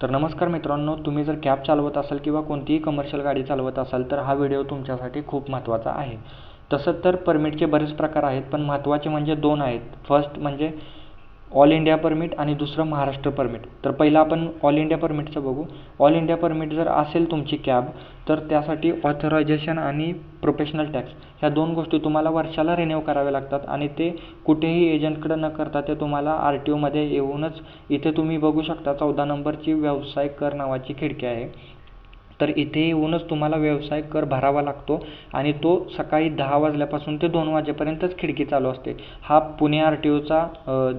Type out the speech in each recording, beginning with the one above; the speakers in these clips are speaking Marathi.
तर नमस्कार मित्रांनो तुम्ही जर कॅब चालवत असाल किंवा कोणतीही कमर्शियल गाडी चालवत असाल तर हा व्हिडिओ तुमच्यासाठी खूप महत्त्वाचा आहे. तसं तर परमिटचे बरेच प्रकार आहेत पण महत्त्वाचे म्हणजे दोन आहेत. फर्स्ट म्हणजे ऑल इंडिया परमिट आणि दुसरं महाराष्ट्र परमिट तर पहिलं आपण ऑल इंडिया परमिटचं बघू. ऑल इंडिया परमिट जर असेल तुमची कॅब तर त्यासाठी ऑथरायझेशन आणि प्रोफेशनल टॅक्स ह्या दोन गोष्टी तुम्हाला वर्षाला रिन्यू कराव्या लागतात आणि ते कुठेही एजंटकडं न करता ते तुम्हाला आर टी ओमध्ये येऊनच इथे तुम्ही बघू शकता चौदा नंबरची व्यवसाय कर नावाची खिडकी आहे. तर इथे येऊनच तुम्हाला व्यवसाय कर भरावा लागतो आणि तो सकाळी दहा वाजल्यापासून ते दोन वाजेपर्यंतच खिडकी चालू असते. हा पुणे आर टी ओचा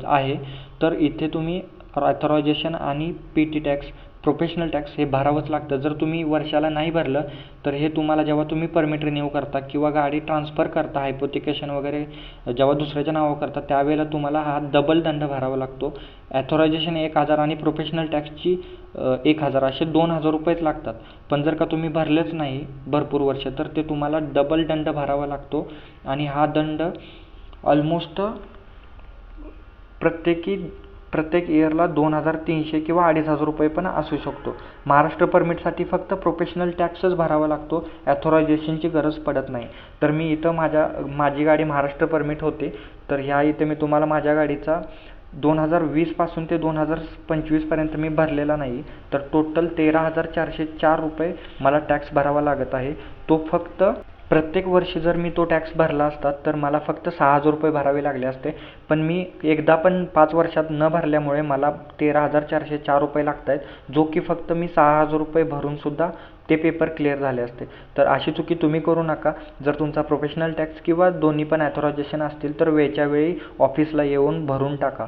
आहे. तर इथे तुम्ही ऑथरायझेशन आणि P T tax professional tax हे भरावंच लागतं. जर तुम्ही वर्षाला नाही भरलं तर हे तुम्हाला जेव्हा तुम्ही परमिट रिन्यू करता किंवा गाडी ट्रान्सफर करता हायपोथिकेशन वगैरे जेव्हा दुसऱ्याच्या नावावर करता त्यावेळेला तुम्हाला हा डबल दंड भरावा लागतो. ॲथोरायझेशन एक हजार आणि प्रोफेशनल टॅक्सची एक हजार. असे दोन हजार रुपयेच लागतात. पण जर का तुम्ही भरलेच नाही भरपूर वर्ष तर ते तुम्हाला डबल दंड भरावा लागतो. आणि हा दंड ऑलमोस्ट प्रत्येकी प्रत्येक इयरला दोन हजार तीनशे किंवा अडीच हजार रुपये पण असू शकतो. महाराष्ट्र परमिटसाठी फक्त प्रोफेशनल टॅक्सच भरावा लागतो. ॲथोरायझेशनची गरज पडत नाही. तर मी इथं माझ्या माझी गाडी महाराष्ट्र परमिट होते. तर ह्या इथे मी तुम्हाला माझ्या गाडीचा दोन हजार वीसपासून ते दोन हजार पंचवीसपर्यंत मी भरलेला नाही. तर टोटल तेरा हजार चारशे चार रुपये मला टॅक्स भरावा लागत आहे. तो फक्त प्रत्येक वर्षी जर मी तो टॅक्स भरला असता तर मला फक्त सहा हजार रुपये भरावे लागले असते. पण मी एकदा पण पाच वर्षात न भरल्यामुळे मला तेरा हजार चारशे चार रुपये लागत आहेत जो की फक्त मी सहा हजार रुपये भरूनसुद्धा ते पेपर क्लिअर झाले असते. तर अशी चुकी तुम्ही करू नका. जर तुमचा प्रोफेशनल टॅक्स किंवा दोन्ही पण ॲथोरायझेशन असतील तर वेळच्या वेळी ऑफिसला येऊन भरून टाका.